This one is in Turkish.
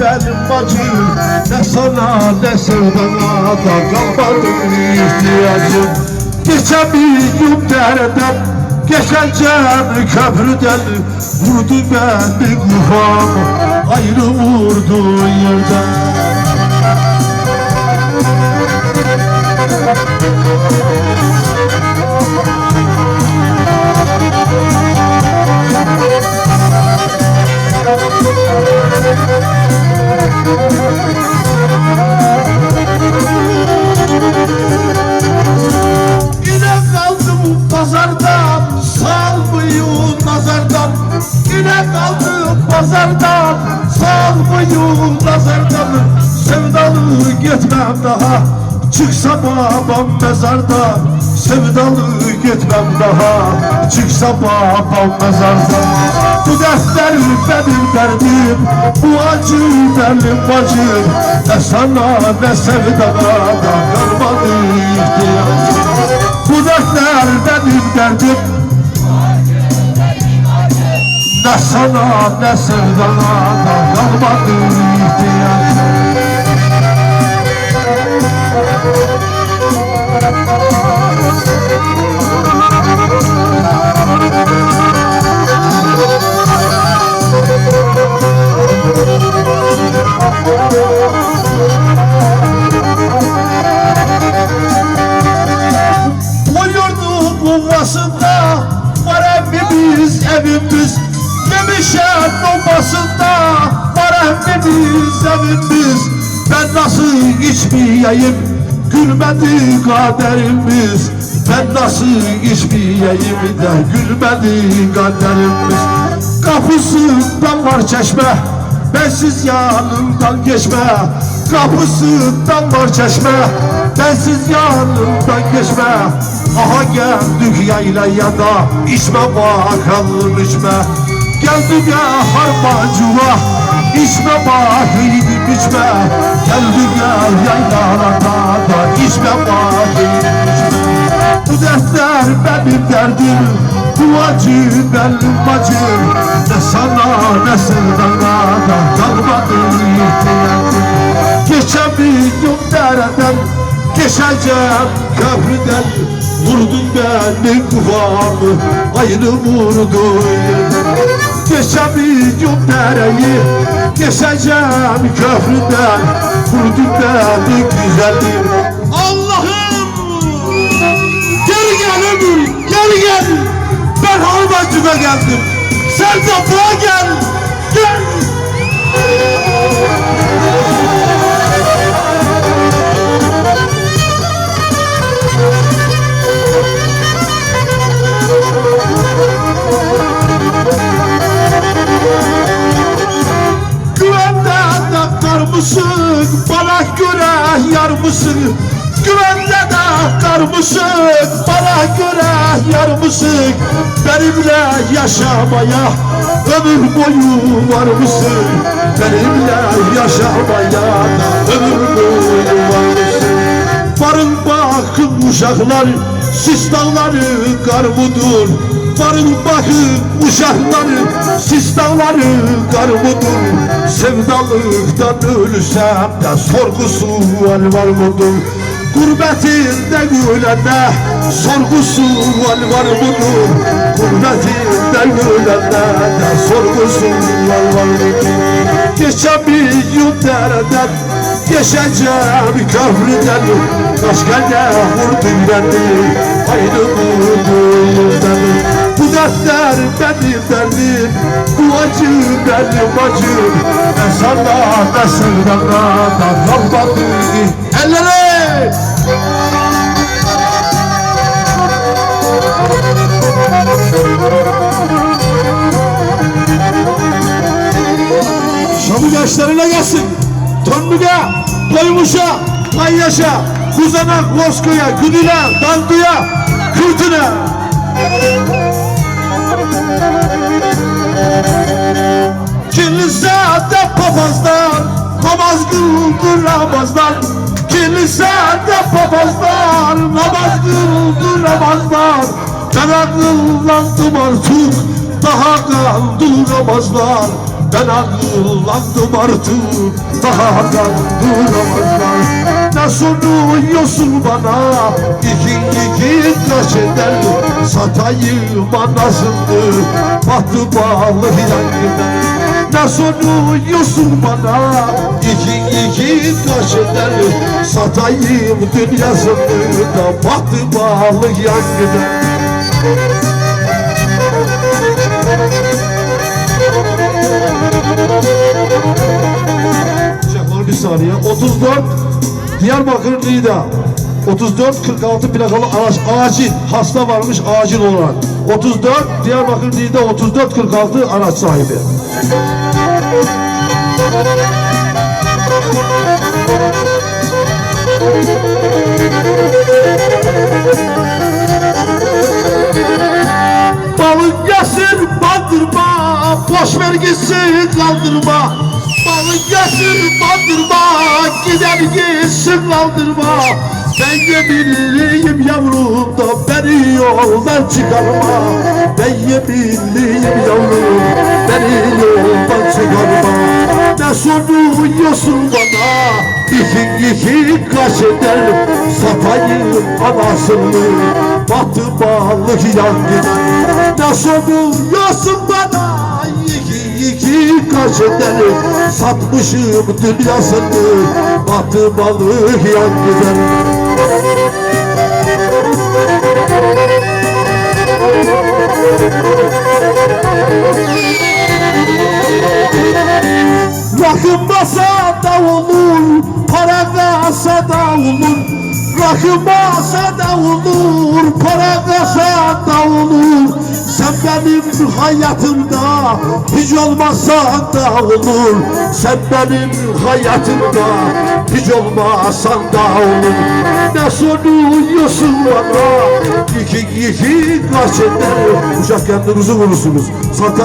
benim bacım Ne sana ne sevdana da kalmadı ihtiyacım. Geçemiyorum dereden Geçeceğim köprüden. Vurdu beni kafamı Ayrı vurdu yerden Yine kaldım pazardan Salmıyor nazardan. Sevdalı gitmem daha Çıksa babam mezardan Sevdalı gitmem daha Çıksa babam mezardan Bu dertler benim derdim Bu acı benim bacım. Ne sana ne sevdana da kalmadı ihtiyacım. Bu dertler benim derdim Ne sana ne sevdana da kalmadı ihtiyacım içmeyeyim gülmedi kaderimiz. Ben nasıl içmeyeyim de gülmedi kaderimiz. Kapısından var çeşme. Bensiz yanından geçme. Kapısından var çeşme. Bensiz yanından geçme. Aha geldik yaylaya da içme bakalım içme. Geldik ya harmancıva içme bakayım içme. Geldik ya yaylalarda da içme içme bu dertler benim derdim Bu acı benim bacım Ne sana ne sevdana da kalmadı ihtiyacım. Geçemiyorum dereden Geçeceğim köprüden. Vurdun beni kufamı Aynı vurdu Geçemiyorum dereyi Geçeceğim köprüden Vurdun beni güzelim Allah'ım Gel gel ömür, gel gel. Ben Harmancı'da geldim. Sen de buraya gel. Gel. Mısın? Bana göre yar mısın? Güvende de kar mısın? Bana göre yar mısın? Benimle yaşamaya ömür boyu var mısın? Benimle yaşamaya ömür boyu var mısın? Varın bakın uşaklar Sis dağları kar mudur Varın bakın uşaklar Sis dağları kar mudur Sevdalıktan ölsem de sorgusu var var mıdır Gurbetinde gülende sorgusu var var mıdır Gurbetinde gülende de sorgusu var var mıdır Geçemiyorum dereden Geçeceğim köprüden. Kaç kere vurdun beni Aynı vurdun Bu dertler benim derdim Bu acı benim acım Ben sana da sevdana da kalmadı Elleri! Şamı gençlerine gelsin. Tonluga, Koymuş'a, Kanyaş'a, Kuzana, Bozkır'a, Güdü'ne, Dandı'ya, Kürtü'ne. Kilisede papazlar namaz kıldıramazlar. Kilisede papazlar namaz kıldıramazlar. Ben akıllandım artık daha kaldıramazlar. Ben akıllandım artık daha kaldıramazlar Ne soruyorsun bana. İki iki kaç eder. Satayım anasını. Bahtı balık yan gider. Ne soruyorsun bana. İki iki kaç eder. Satayım dünyasını da bahtı balık yan Diyarbakır Nida. 34 46 plakalı araç acil hasta varmış acil olarak. 34 Diyarbakır Nida 34 46 araç sahibi. Balık gelsin bandırma Boş ver gitsin kaldırma Balık gelsin bandırma Gider gitsin kaldırma Ben yeminliyim yavrum da Beni yoldan çıkarma. Ben yeminliyim yavrum Beni yoldan çıkarma. Ne soruyorsun bana? İki iki kaç eder Satayım anasını. Bahtı balık yan gider. Ne soruyorsun bana Eder Satmışım dünyasını Bahtı balık yan gider Rakım basa da olur, para kasa da olur. Rakım basa da olur, para kasa da olur. Sen benim hayatımda hiç olmasan da olur. Sen benim hayatımda hiç olmasan da olur. Ne soruyorsun bana? İki iki kaç eder? Uşak kendinizi vurursunuz. Zaten